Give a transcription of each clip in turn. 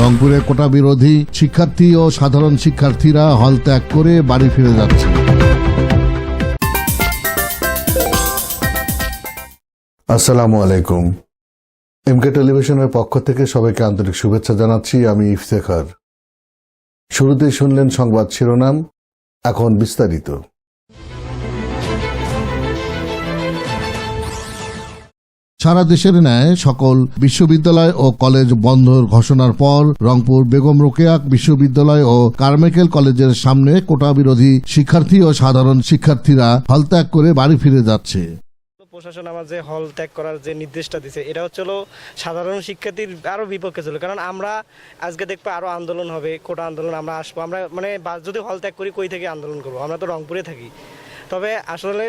রংপুরে কোটা বিরোধী শিক্ষার্থী ও সাধারণ শিক্ষার্থীরা হল ত্যাগ করে বাড়ি ফিরে যাচ্ছে। আসসালামু আলাইকুম। এমকে টেলিভিশনের পক্ষ থেকে সবাইকে আন্তরিক শুভেচ্ছা জানাচ্ছি, আমি ইফতেখার। শুরুতেই শুনলেন সংবাদ শিরোনাম, এখন বিস্তারিত। সারা দেশের ন্যায় সকল বিশ্ববিদ্যালয় ও কলেজ বন্ধর ঘোষণার পর রংপুর বেগম রোকেয়াক বিশ্ববিদ্যালয় ও কারমেকেল কলেজের সামনে কোটা বিরোধী শিক্ষার্থী ও সাধারণ শিক্ষার্থীরা হল ত্যাগ করে বাড়ি ফিরে যাচ্ছে। প্রশাসন আমার যে হল ত্যাগ করার যে নির্দেশটা দিছে, এটা হচ্ছে সাধারণ শিক্ষার্থীর আরও বিপক্ষে ছিল। কারণ আমরা আজকে দেখব আরও আন্দোলন হবে, কোটা আন্দোলন আমরা আসব। আমরা মানে যদি হল ত্যাগ করি, কই থেকে আন্দোলন করব? আমরা তো রংপুরে থাকি। তবে আসলে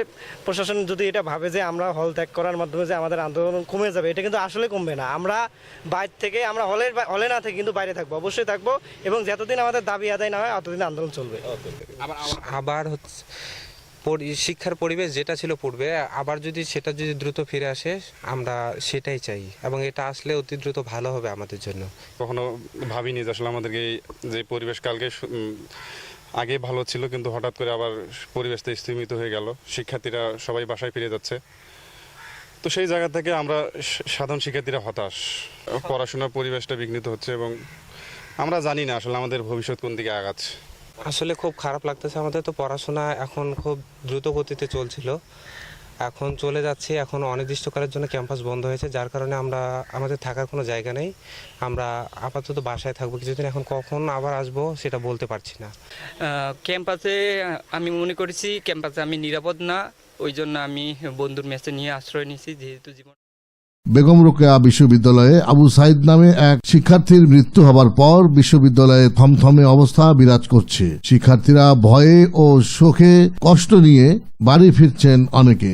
প্রশাসন যদি এটা ভাবে যে আমরা হল ত্যাগ করার মাধ্যমে যে আমাদের আন্দোলন কমে যাবে এটা কিন্তু আসলে কমবে না। আমরা বাইরে থেকে আমরা হলের হলে না থেকে কিন্তু বাইরে থাকব অবশ্যই থাকব এবং যতদিন আমাদের দাবি আদায় না হয় ততদিন আন্দোলন চলবে। আবার হচ্ছে শিক্ষার পরিবেশ যেটা ছিল পূর্বে আবার যদি সেটা যদি দ্রুত ফিরে আসে আমরা সেটাই চাই এবং এটা আসলে অতি দ্রুত ভালো হবে আমাদের জন্য। কখনো ভাবিনি যে আসলে আমাদেরকে যে পরিবেশ কালকে আগে ভালো ছিল, কিন্তু হঠাৎ করে আবার পরিবেশটা স্থিমিত হয়ে গেল। শিক্ষার্থীরা সবাই বাসায় ফিরে যাচ্ছে। তো সেই জায়গা থেকে আমরা সাধারণ শিক্ষার্থীরা হতাশ। পড়াশোনার পরিবেশটা বিঘ্নিত হচ্ছে এবং আমরা জানি না আসলে আমাদের ভবিষ্যৎ কোন দিকে আগাচ্ছে। আসলে খুব খারাপ লাগতেছে আমাদের। তো পড়াশোনা এখন খুব দ্রুত গতিতে চলছিল। এখন চলে যাচ্ছি এখন অনির্দিষ্টকালের জন্য ক্যাম্পাস বন্ধ হয়েছে, যার কারণে আমরা, আমাদের থাকার কোনো জায়গা নেই। আমরা আপাতত বাসায় থাকব, কিছুদিন এখন কখন আবার আসব সেটা বলতে পারছি না। ক্যাম্পাসে আমি মনে করেছি, ক্যাম্পাসে আমি নিরাপদ না, ওই জন্য আমি বন্ধুর মেসে নিয়ে আশ্রয় নিয়েছি, যেহেতু জীবন বেগম রোকেয়া বিশ্ববিদ্যালয়ে আবু সাইদ নামে এক শিক্ষার্থীর মৃত্যু হবার পর বিশ্ববিদ্যালয়ে থমথমে অবস্থা বিরাজ করছে। শিক্ষার্থীরা ভয়ে ও শোকে কষ্ট নিয়ে বাড়ি ফিরছেন অনেকে।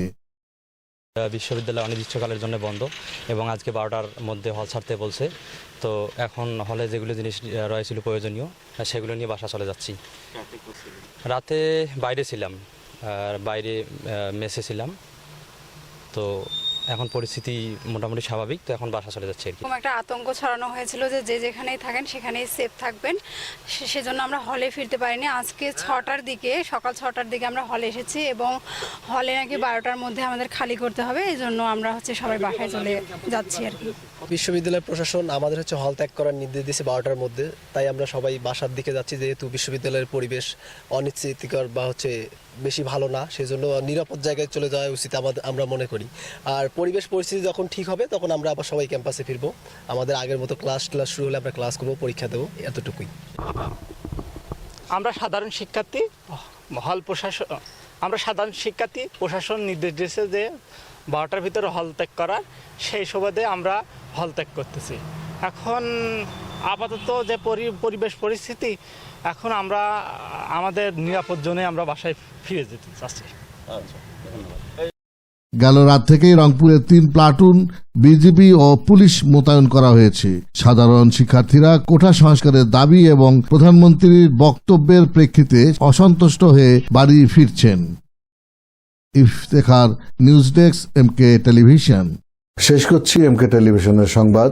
বিশ্ববিদ্যালয় অনির্দিষ্টকালের জন্য বন্ধ এবং আজকে বারোটার মধ্যে হল ছাড়তে বলছে। তো এখন হলে যেগুলো জিনিস রয়েছিল প্রয়োজনীয় সেগুলো নিয়ে বাসা চলে যাচ্ছি। রাতে বাইরে ছিলাম, আর বাইরে মেসে ছিলাম। তো এখন পরিস্থিতি মোটামুটি স্বাভাবিক তো এখন বাসা চলে যাচ্ছে আর এরকম একটা আতঙ্ক ছড়ানো হয়েছিল যে যে যেখানেই থাকেন সেখানেই সেফ থাকবেন। সেজন্য আমরা হলে ফিরতে পারিনি। আজকে ছটার দিকে সকাল ছটার দিকে আমরা হলে এসেছি এবং হলে নাকি বারোটার মধ্যে আমাদের খালি করতে হবে। এই জন্য আমরা হচ্ছে সবাই বাসায় চলে যাচ্ছি আর কি। বিশ্ববিদ্যালয় প্রশাসন আমাদের হচ্ছে হল ত্যাগ করার নির্দেশ দিয়েছে বারোটার মধ্যে। তাই আমরা সবাই বাসার দিকে যাচ্ছি যেহেতু বিশ্ববিদ্যালয়ের পরিবেশ অনিশ্চিতিকর বা হচ্ছে বেশি ভালো না, সেজন্য নিরাপদ জায়গায় চলে যাওয়া উচিত আমরা মনে করি। আর পরিবেশ পরিস্থিতি যখন ঠিক হবে, তখন আমরা আবার সবাই ক্যাম্পাসে ফিরবো। আমাদের আগের মতো ক্লাস ক্লাস শুরু হলে আমরা ক্লাস করব, পরীক্ষা দেবো, এতটুকুই। আমরা সাধারণ শিক্ষার্থী হল প্রশাসন আমরা সাধারণ শিক্ষার্থী, প্রশাসন নির্দেশ দিয়েছে যে বারোটার ভিতরে হল ত্যাগ করার। সেই সুবাদে আমরা হল ত্যাগ করতেছি। এখন আপাতত যে পরিবেশ পরিস্থিতি এখন আমরা আমাদের নিরাপদ জন্য আমরা বাসায় ফিরে যেতে চাচ্ছি। গেল রাত থেকেই রংপুরে তিন প্লাটুন বিজিবি ও পুলিশ মোতায়েন করা হয়েছে। সাধারণ শিক্ষার্থীরা কোঠা সংস্কারের দাবি এবং প্রধানমন্ত্রীর বক্তব্যের প্রেক্ষিতে অসন্তুষ্ট হয়ে বাড়ি ফিরছেন। Iftekhar news desk MK television. শেষ করছি এমকে টেলিভিশনের সংবাদ।